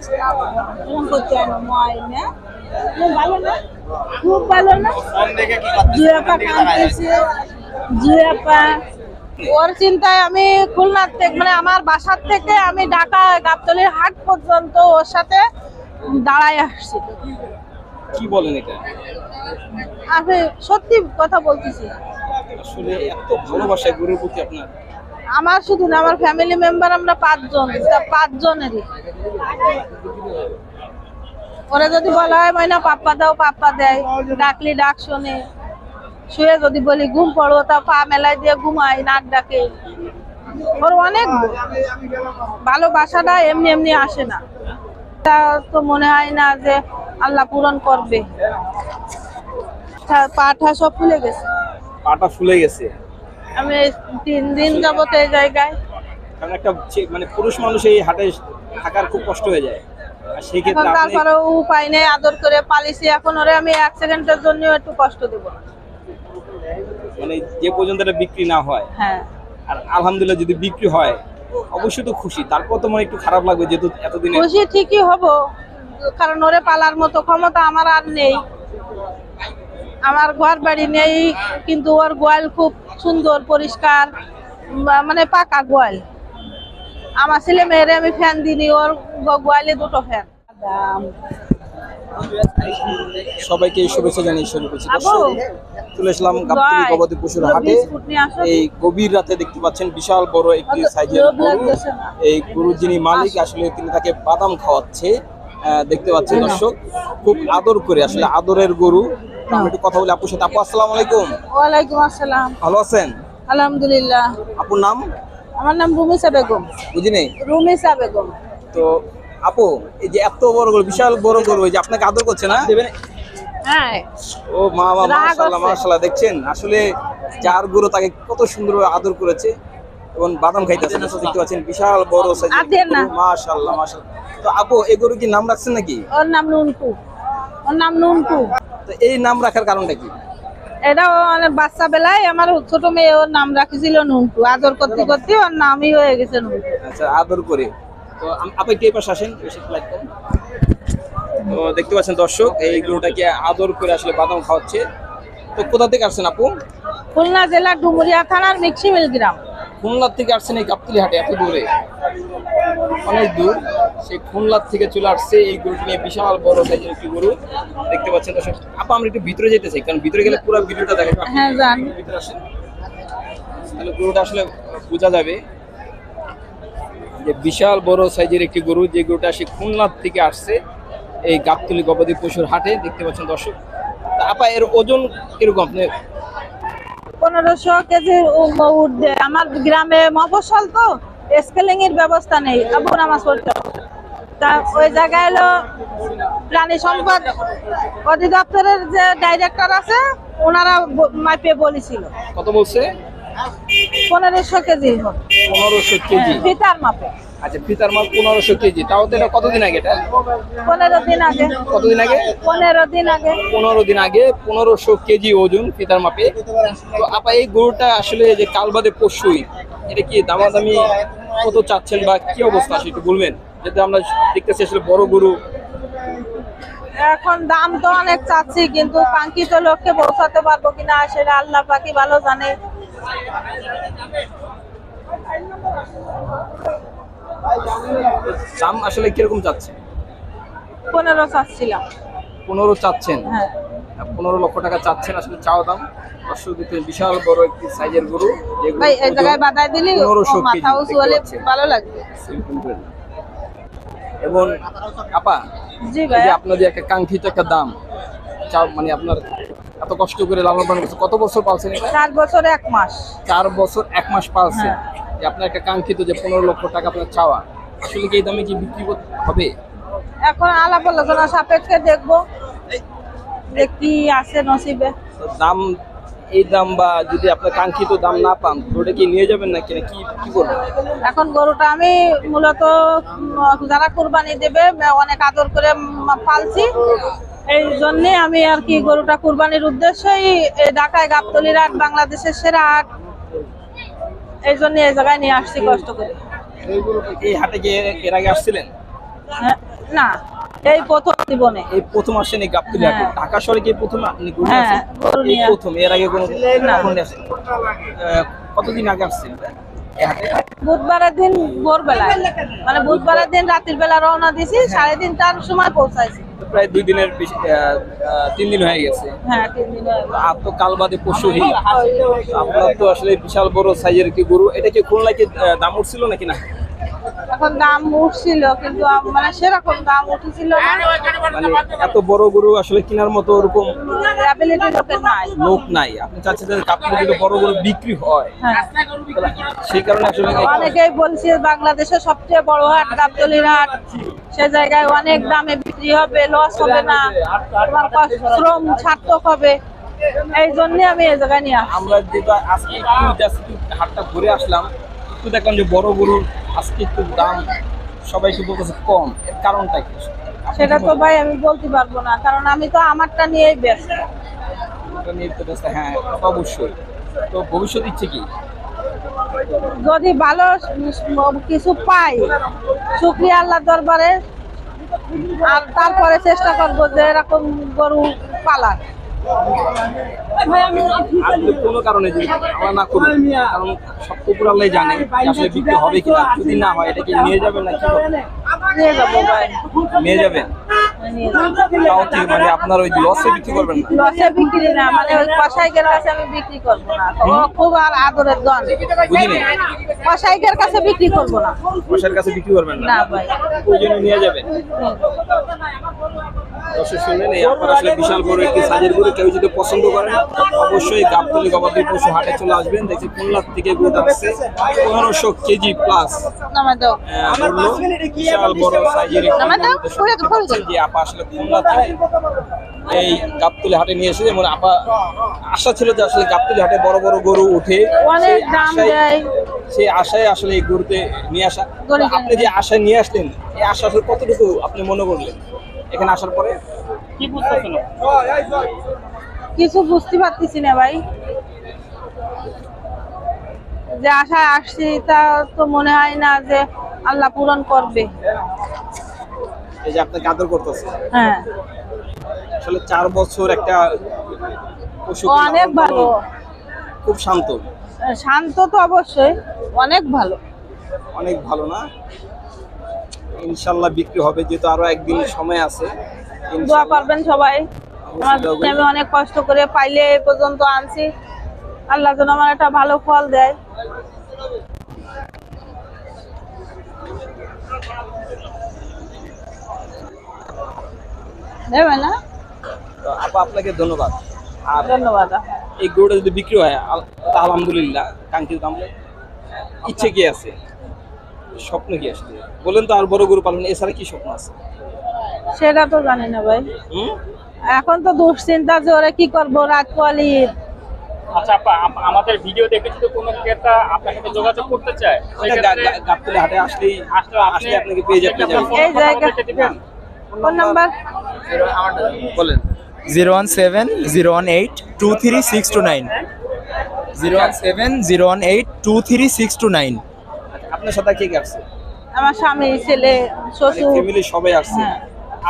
এরকম করতে না, ময় না ভালো না খুব ভালো না জুয়াপা কাঁদতেছে জুয়াপা ওর চিন্তায় আমি খুলনা থেকে মানে আমার বাসার থেকে আমি ঢাকা গাবতলির হাট পর্যন্ত ওর সাথে দাঁড়ায় আসছি কি বলেন এটা? আমি সত্যি কথা বলতেছি। আসলে এত ভালোবাসা গরুর প্রতি আপনার আমার শুধু না, আমার ফ্যামিলি মেম্বার আমরা পাঁচজন পাঁচজনেরই। ওরা যদি বলা হয় ময়না, পাপ্পা দাও, পাপ্পা দেয়, ডাকলি ডাক শোনে। শুয়ে যদি বলি, ঘুম পড়ো, তা পা মেলায় দিয়ে ঘুমাই নাক ডাকে। ওর অনেক ভালোবাসাটা এমনি এমনি আসে না। তা তো মনে হয় না যে আল্লাহ পূরণ করবে। পাঠা সব ফুলে গেছে। পাটা ফুলে গেছে। আমি তিন দিন যাবত এই জায়গায়। কারণ একটা মানে পুরুষ মানুষ এই হাটে থাকার খুব কষ্ট হয়ে যায়। এখন তারপরে উপায় নেই আদর করে পালিছি এখন ওরে আমি এক সেকেন্ডের জন্য একটু কষ্ট দেব মানে যে পর্যন্ত এটা বিক্রি না হয় হ্যাঁ। আর আলহামদুলিল্লাহ যদি বিক্রি হয় অবশ্যই তো খুশি। তারপর তো মানে একটু খারাপ লাগবে যেহেতু এতদিনে খুশি ঠিকই হব কারণ ওরে পালার মতো ক্ষমতা আমার আর নেই। আমার ঘর বাড়ি নেই কিন্তু ওর গোয়াল খুব সুন্দর পরিষ্কার মানে পাকা গোয়াল। আমার ছেলে মেয়েরে আমি ফ্যান দিনি ওর গোয়ালে দুটো ফ্যান সবাইকে এই শুভেচ্ছা জানিয়ে শুরু করছি। চলে এসলাম গাবতলী গবাদি পশুর হাটে। বিস্কুট নিয়ে আসো। এই গভীর রাতে দেখতে পাচ্ছেন বিশাল বড় একটি সাইজের গরু। এই গরুর যিনি মালিক আসলে তিনি তাকে বাদাম খাওয়াচ্ছে। দেখতে পাচ্ছেন দর্শক খুব আদর করে আসলে আদরের গরু। একটু কথা বলি আপুর সাথে। আপু আসসালামু আলাইকুম। ওয়ালাইকুম আসসালাম। ভালো আছেন? আলহামদুলিল্লাহ। আপুর নাম? আমার নাম রুমিসা বেগম। বুঝিনি রুমিসা বেগম। তো আপু এই যে এত বড় গরু বিশাল বড় গরু এই যে আপনাকে আদর করছে না? হ্যাঁ। ও মা মা মাশাআল্লাহ মাশাআল্লাহ দেখছেন? আসলে যার গরু তাকে কত সুন্দরভাবে আদর করেছে এবং বাদাম খাইতেছে দেখতে পাচ্ছেন বিশাল বড় না। মাশাআল্লাহ মাশাআল্লাহ। তো আপু এই গরু কি নাম রাখছেন নাকি? ওর নাম নুনকু ওর নাম নুনকু তো এই নাম রাখার কারণটা কি? এটা অনেক বাচ্চা বেলায় আমার ছোট মেয়ে ওর নাম রাখেছিল নুনকু আদর করতে করতে ওর নামই হয়ে গেছে নুনকু আচ্ছা আদর করে। তো আপনি কে পাশে আসেন। তো দেখতে পাচ্ছেন দর্শক এই গরুটাকে আদর করে আসলে বাদাম খাওয়াচ্ছে। তো কোথা থেকে আসছেন আপু? খুলনা জেলার ডুমুরিয়া থানার মিক্সিমিল গ্রাম। খুলনার থেকে আসছেন এই গাবতলি হাটে এত দূরে। অনেক দূর। সেই খুলনার থেকে চলে আসছে এই গরুটি নিয়ে বিশাল বড় সাইজের একটি গরু। দেখতে পাচ্ছেন দর্শক আপা আমরা একটু ভিতরে যেতে চাই কারণ ভিতরে গেলে পুরো ভিডিওটা দেখা যাবে। হ্যাঁ জান ভিতরে আসেন। তাহলে গরুটা আসলে বোঝা যাবে যে বিশাল বড় সাইজের একটি গরু যে গরুটা সে খুলনার থেকে আসছে এই গাবতলি গবাদি পশুর হাটে দেখতে পাচ্ছেন দর্শক। তা আপা এর ওজন কীরকম? আপনি পনেরোশো কেজি উঠবে। আমার গ্রামে মফসল তো স্কেলিং এর ব্যবস্থা নেই। আবু নামাজ পড়তে। তা ওই জায়গায় হলো প্রাণী সম্পদ অধিদপ্তরের যে ডাইরেক্টর আছে ওনারা মাইপে বলেছিল। কত বলছে? পনেরোশো কেজি পনেরোশো কেজি। ফিতার মাপে। আচ্ছা ফিতার মাল পনেরোশো কেজি। তাও তো এটা কতদিন আগে এটা? পনেরো দিন আগে। কতদিন আগে? পনেরো দিন আগে। পনেরো দিন আগে পনেরোশো কেজি ওজন ফিতার মাপে। তো আপা এই গরুটা আসলে যে কালবাদে পশুই এটা কি দামাদামি কত চাচ্ছেন বা কি অবস্থা আছে একটু বলবেন? যাতে আমরা দেখতেছি আসলে বড় গরু। এখন দাম তো অনেক চাচ্ছি কিন্তু কাঙ্ক্ষিত লক্ষ্যে পৌঁছাতে পারব কিনা সেটা আল্লাহ পাকি ভালো জানে। দাম আসলে কীরকম চাচ্ছে পনেরো চাচ্ছিলাম। পনেরো চাচ্ছেন? হ্যাঁ। পনেরো লক্ষ টাকা চাচ্ছেন আসলে চাওয়া দাম। বিশাল বড় একটি সাইজের গরু। ভাই এই জায়গায় দিলি ও 1500 মাথা কেজি, উঁচু দেখতে হলে পাচ্ছেন। ভালো লাগবে। এবং আপা জি ভাই আপনার যে একটা কাঙ্ক্ষিত একটা দাম চাও মানে আপনার এত কষ্ট করে পালন করছে কত বছর পালছেন চার বছর এক মাস। চার বছর এক মাস পালছেন। হ্যাঁ। যে আপনার একটা কাঙ্ক্ষিত যে পনেরো লক্ষ টাকা আপনার চাওয়া আসলে কি এই দামে কি বিক্রি হবে? এখন আলাপ আলোচনা সাপেক্ষে দেখব। কি আছে নসিবে। দাম এই দাম বা যদি আপনার কাঙ্ক্ষিত দাম না পান ওটা কি নিয়ে যাবেন না কিনা কি কি করবেন এখন গরুটা আমি মূলত যারা কুরবানি দেবে অনেক আদর করে পালছি। এই জন্যে আমি আর কি গরুটা কুরবানির উদ্দেশ্যেই ঢাকায় গাবতলির হাট বাংলাদেশের সেরা হাট এই জন্য এই জায়গায় নিয়ে আসছি কষ্ট করে। এই হাটে কি এর- এর আগে আসছিলেন? হ্যাঁ না। এই প্রথম জীবনে। এই প্রথম আসছেন এই গাবতলি হাটে? হ্যাঁ। ঢাকা শহরে কি প্রথম আপনি গরু হ্যাঁ, আসছেন? গরু এই প্রথম এর আগে কোনো না। কখনো আসেন? কতদিন আগে আসছেন? বুধবারের দিন ভোরবেলায় মানে বুধবারের দিন রাতের বেলা রওনা দিছি সাড়ে তিনটার সময় পৌঁছাইছি। প্রায় দুই দিনের তিন দিন হয়ে গেছে। হ্যাঁ তিন দিন আর তো কাল বাদে আপনার তো আসলে বিশাল বড় সাইজের কি গরু? এটা কি খুলনায় কি দাম উঠছিল নাকি না? এখন দাম উঠছিল কিন্তু মানে সেরকম দাম উঠেছিল মানে এত বড় গরু আসলে কেনার মতো ওরকম লোক নাই। আপনি চাচ্ছেন যে কাপড় বড় গরু বিক্রি হয়। হ্যাঁ। সেই কারণে আসলে অনেকেই বলছে বাংলাদেশের সবচেয়ে বড় হাট গাবতলির হাট। সে জায়গায় অনেক দামে বিক্রি হবে লস হবে না। তোমার শ্রম সার্থক হবে। এই জন্য আমি এই জায়গায় নিয়ে আমরা যেটা আজকে হাটটা ঘুরে আসলাম। একটু দেখলাম যে বড় গরুর আজকে একটু দাম সবাই একটু বলতেছে কম। এর কারণটা কি? সেটা তো ভাই আমি বলতে পারব না কারণ আমি তো আমারটা নিয়েই ব্যস্ত। এটা নিয়ে তো ব্যস্ত, হ্যাঁ অবশ্যই। তো ভবিষ্যৎ ইচ্ছে কি? যদি ভালো কিছু পাই শুক্রিয়া আল্লাহ দরবারে আর তারপরে চেষ্টা করব যে এরকম গরু পালার। কোনো কারণে যদি আমরা না করি কারণ সব কুকুর আল্লাহ জানে আসলে বিক্রি হবে কিনা। যদি না হয় এটা কি নিয়ে যাবেন না কি নিয়ে যাব নিয়ে যাবেন নিয়ে তাও কি মানে আপনার ওই লসে বিক্রি করবেন না? লসে বিক্রি না মানে ওই কাছে আমি বিক্রি করব না। খুব আর আদরের দন বুঝিনি? কসাইকের কাছে বিক্রি করব না। পয়সার কাছে বিক্রি করবেন না? না ভাই। ওই জন্য নিয়ে যাবেন? দর্শক শুনলেন এই আপনার আসলে বিশাল বড় একটি সাজের গরু কেউ যদি পছন্দ করেন অবশ্যই গাবতলি গবাদি পশু হাটে চলে আসবেন। দেখছি খুলনা থেকে গরুটা আসছে পনেরোশো কেজি প্লাস বিশাল বড় সাইজের একটি গরু। আপা আসলে খুলনা থেকে এই গাবতলি হাটে নিয়ে এসেছে মানে আপা আশা ছিল যে আসলে গাবতলি হাটে বড় বড় গরু উঠে অনেক দাম দেয়। সেই আশায় আসলে এই গরুতে নিয়ে আসা। আপনি যে আশায় নিয়ে আসলেন এই আশা আসলে কতটুকু আপনি মনে করলেন? এখানে আসার পরে? কি বুঝতেছেন? কিছু বুঝতে পারতেছি না ভাই। যে আশায় আসছি তা তো মনে হয় না যে আল্লাহ পূরণ করবে। এই যে আপনাকে আদর করতেছে। হ্যাঁ। আসলে চার বছর একটা অনেক ভালো। খুব শান্ত। শান্ত তো অবশ্যই। অনেক ভালো। অনেক ভালো না? ইনশাল্লাহ বিক্রি হবে যেহেতু আরও একদিন সময় আছে। দোয়া করবেন সবাই। আমি অনেক কষ্ট করে পাইলে এই পর্যন্ত আনছি। আল্লাহ যেন আমার একটা ভালো ফল দেয়। দেবে না? আপা আপনাকে ধন্যবাদ। আর ধন্যবাদ। এই গরুটা যদি বিক্রি হয় আলহামদুলিল্লাহ। কাঙ্ক্ষিত দাম। ইচ্ছে কি আছে? স্বপ্ন কি আসলে? বলেন তো আর বড় গরু পালন এছাড়া কি স্বপ্ন আছে? সেটা তো জানি না ভাই। এখন তো দুশ্চিন্তা যে ওরা কি করব রাত কোয়ালির আচ্ছা আপা আমাদের ভিডিও দেখে যদি কোনো ক্রেতা আপনার সাথে যোগাযোগ করতে চায় সেক্ষেত্রে গাবতলি হাটে আসলেই আসলে আসলে আপনাকে পেয়ে যাবে পেয়ে যাবে। এই জায়গা ফোন নাম্বার? বলেন। Zero one seven zero one eight two three six two nine. Zero one seven zero one eight two three six two nine. আপনার সাথে কে কে আসছে? আমার স্বামী ছেলে শ্বশুর। ফ্যামিলি সবাই আসছে। হ্যাঁ।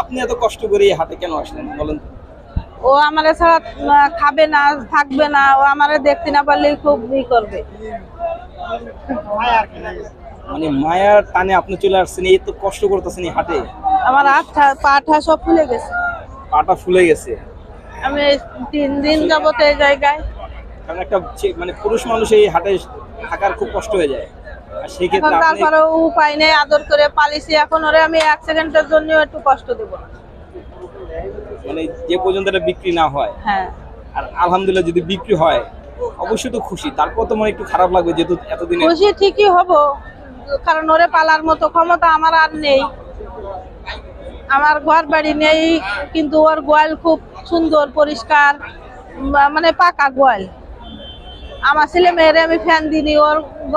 আপনি এত কষ্ট করে এই হাটে কেন আসলেন বলেন ও আমার ছাড়া খাবে না থাকবে না ও আমারে দেখতে না পারলেই খুব ই করবে। মানে মায়ার টানে আপনি চলে আসছেন এই তো কষ্ট করতেছেন এই হাটে। আমার আঠা পাঠা সব ফুলে গেছে। পাটা ফুলে গেছে। আমি তিন দিন যাবত এই জায়গায়। কারণ একটা মানে পুরুষ মানুষ এই হাটে থাকার খুব কষ্ট হয়ে যায়। আর সেই এখন ক্ষেত্রে তারপরে উপায় নেই আদর করে পালিছি এখন ওরে আমি এক সেকেন্ডের জন্য একটু কষ্ট দেবো মানে যে পর্যন্ত এটা বিক্রি না হয়। হ্যাঁ। আর আলহামদুলিল্লাহ যদি বিক্রি হয় অবশ্যই তো খুশি। তারপর তো মানে একটু খারাপ লাগবে যেহেতু এতদিনে খুশি ঠিকই হব কারণ ওরে পালার মতো ক্ষমতা আমার আর নেই। আমার ঘর বাড়ি নেই কিন্তু ওর গোয়াল খুব সুন্দর পরিষ্কার মানে পাকা গোয়াল। আমার ছেলে মেয়েরে আমি ফ্যান দিনি ওর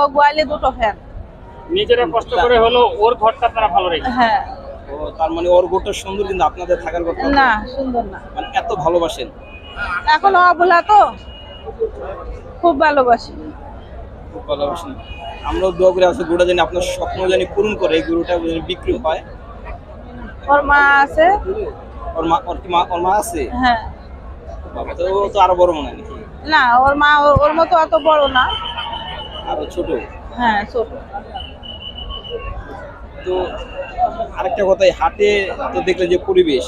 গোয়ালে দুটো ফ্যান নিজেরা কষ্ট করে হলো ওর ঘরটা তারা ভালো রেখে হ্যাঁ। তার মানে ওর সুন্দর কিন্তু আপনাদের থাকার কথা না সুন্দর না। মানে এত ভালোবাসেন। এখন অবলা তো খুব ভালোবাসি। খুব ভালোবাসেন। আমরাও দোয়া করে আছে গরুটা জানি আপনার স্বপ্ন জানি পূরণ করে এই গরুটা বিক্রি হয় ওর মা আছে। ওর মা ওর মা ওর মা আছে? হ্যাঁ। বাবা তো ও তো আরও বড় মনে হয় নাকি? না ওর মা ওর- মতো অত বড় না। আরও ছোট? হ্যাঁ ছোট। তো আরেকটা কথা হাটে তো দেখলেন যে পরিবেশ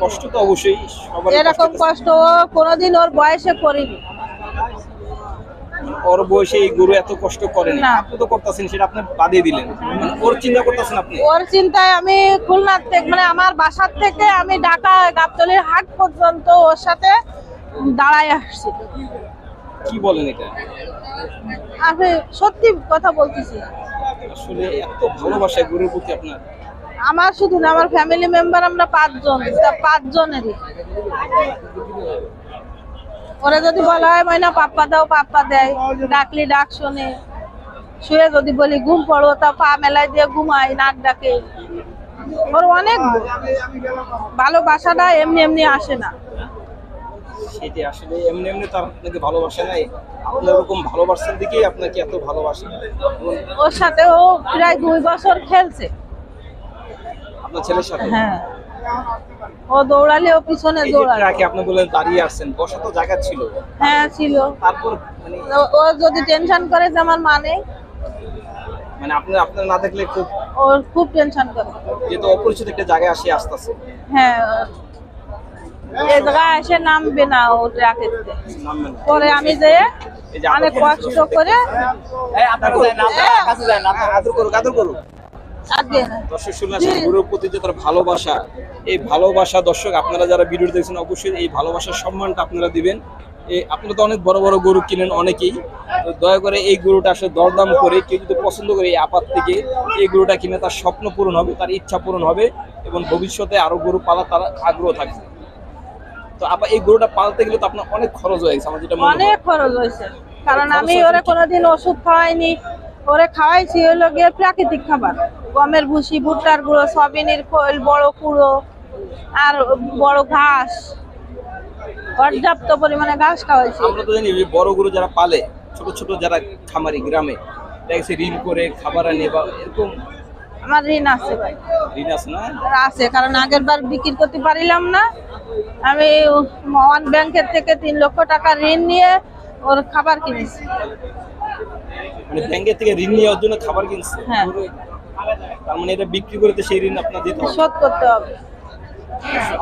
কষ্ট তো অবশ্যই সবার এরকম কষ্ট কোনোদিন ওর বয়সে করিনি। ওর বয়সে এই গরু এত কষ্ট করেন না। আপনি তো করতেছেন সেটা আপনি বাদিয়ে দিলেন। মানে ওর চিন্তা করতেছেন আপনি? ওর চিন্তায় আমি খুলনার থেকে মানে আমার বাসার থেকে আমি ঢাকা গাবতলির হাট পর্যন্ত ওর সাথে দাঁড়ায় আসছি। কি বলেন এটা? আমি সত্যি কথা বলতেছি। আসলে এত ভালোবাসা গরুর প্রতি আপনার? আমার শুধু না আমার ফ্যামিলি মেম্বার আমরা পাঁচজন তা পাঁচজনেরই। ওরা যদি বলা হয় ময়না পাপ্পা দাও পাপ্পা দেয় ডাকলি ডাক শোনে। শুয়ে যদি বলি ঘুম পড়ো তা পা মেলায় দিয়ে ঘুমাই নাক ডাকে। ওর অনেক ভালোবাসাটা এমনি এমনি আসে না। সেটি আসলে এমনি এমনি তার আপনাকে ভালোবাসে নাই। আপনার ওরকম ভালোবাসার দিকেই আপনাকে এত ভালোবাসে। ওর সাথে ও প্রায় দুই বছর খেলছে। আপনার ছেলের সাথে? হ্যাঁ। ও দৌড়ালে ও পিছনে যে দৌড়ালে। ট্রাকে আপনি বললেন দাঁড়িয়ে আসছেন বসা তো জায়গা ছিল। হ্যাঁ ছিল। তারপর মানে ও- যদি টেনশন করে যে আমার মানে মানে আপনার আপনার না দেখলে খুব ওর খুব টেনশন করে। যেহেতু অপরিচিত একটা জায়গায় আসে আসতেছে। হ্যাঁ জায়গায় এসে নামবে না ও ট্রাকের পরে আমি যে অনেক কষ্ট করে। দর্শক শুনলেন যে তার ভালোবাসা। এই ভালোবাসা দর্শক আপনারা যারা ভিডিও দেখছেন অবশ্যই এই ভালোবাসার সম্মানটা আপনারা দিবেন। আপনারা তো অনেক বড় বড় গরু কিনেন অনেকেই। তো দয়া করে এই গরুটা আসলে দরদাম করে কেউ যদি পছন্দ করে এই আপাত থেকে এই গরুটা কিনে তার স্বপ্ন পূরণ হবে তার ইচ্ছা পূরণ হবে এবং ভবিষ্যতে আরও গরু পালা তার আগ্রহ থাকবে। তো আপা এই গরুটা পালতে গেলে তো আপনার অনেক খরচ হয়ে গেছে আমার যেটা মনে অনেক খরচ হয়েছে। কারণ আমি ওরে কোনোদিন ওষুধ খাওয়াইনি ওরে খাওয়াইছি হলো গিয়ে প্রাকৃতিক খাবার। গমের ভুসি ভুট্টার গুঁড়ো সবিনের খোল বড় কুড়ো আর বড় ঘাস। পর্যাপ্ত পরিমাণে ঘাস খাওয়াইছি। আমরা তো জানি বড় গরু যারা পালে ছোট ছোট যারা খামারি গ্রামে দেখা গেছে ঋণ করে খাবার আনে বা এরকম আমার ঋণ আছে ভাই। ঋণ আছে না? আছে কারণ আগের বার বিক্রি করতে পারিলাম না। আমি ওয়ান ব্যাংকের থেকে তিন লক্ষ টাকা ঋণ নিয়ে ওর খাবার কিনেছি। মানে ব্যাংকের থেকে ঋণ নেওয়ার জন্য খাবার কিনছে? হ্যাঁ। তার মানে এটা বিক্রি করে সেই ঋণ আপনার দিতে শোধ করতে হবে।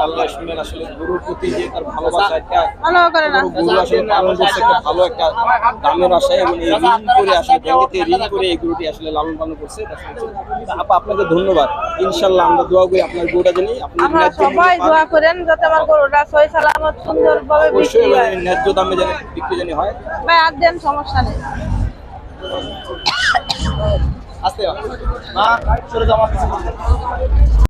আল্লাহ শুনেন আসলে গরুর প্রতি যে তার ভালোবাসা একটা ভালো করে না। বড় গরু আসলে পালন করছে একটা ভালো একটা দামের আশায় এবং এই ঋণ করে আসলে ঋণ করে এই গরুটি আসলে লালন পালন করছে আপা আপনাকে ধন্যবাদ। ইনশাল্লাহ আমরা দোয়া করি আপনার গরুটা জানি আপনি আমরা ন্যায্য মূল্যে সবাই। দোয়া করেন যাতে আমার গরুটা সই সালামত সুন্দর ভাবে বিক্রি হয়। ন্যায্য দামে জানি বিক্রি জানি হয়। ভাই আর দেন সমস্যা নেই। আসতে মা সরে।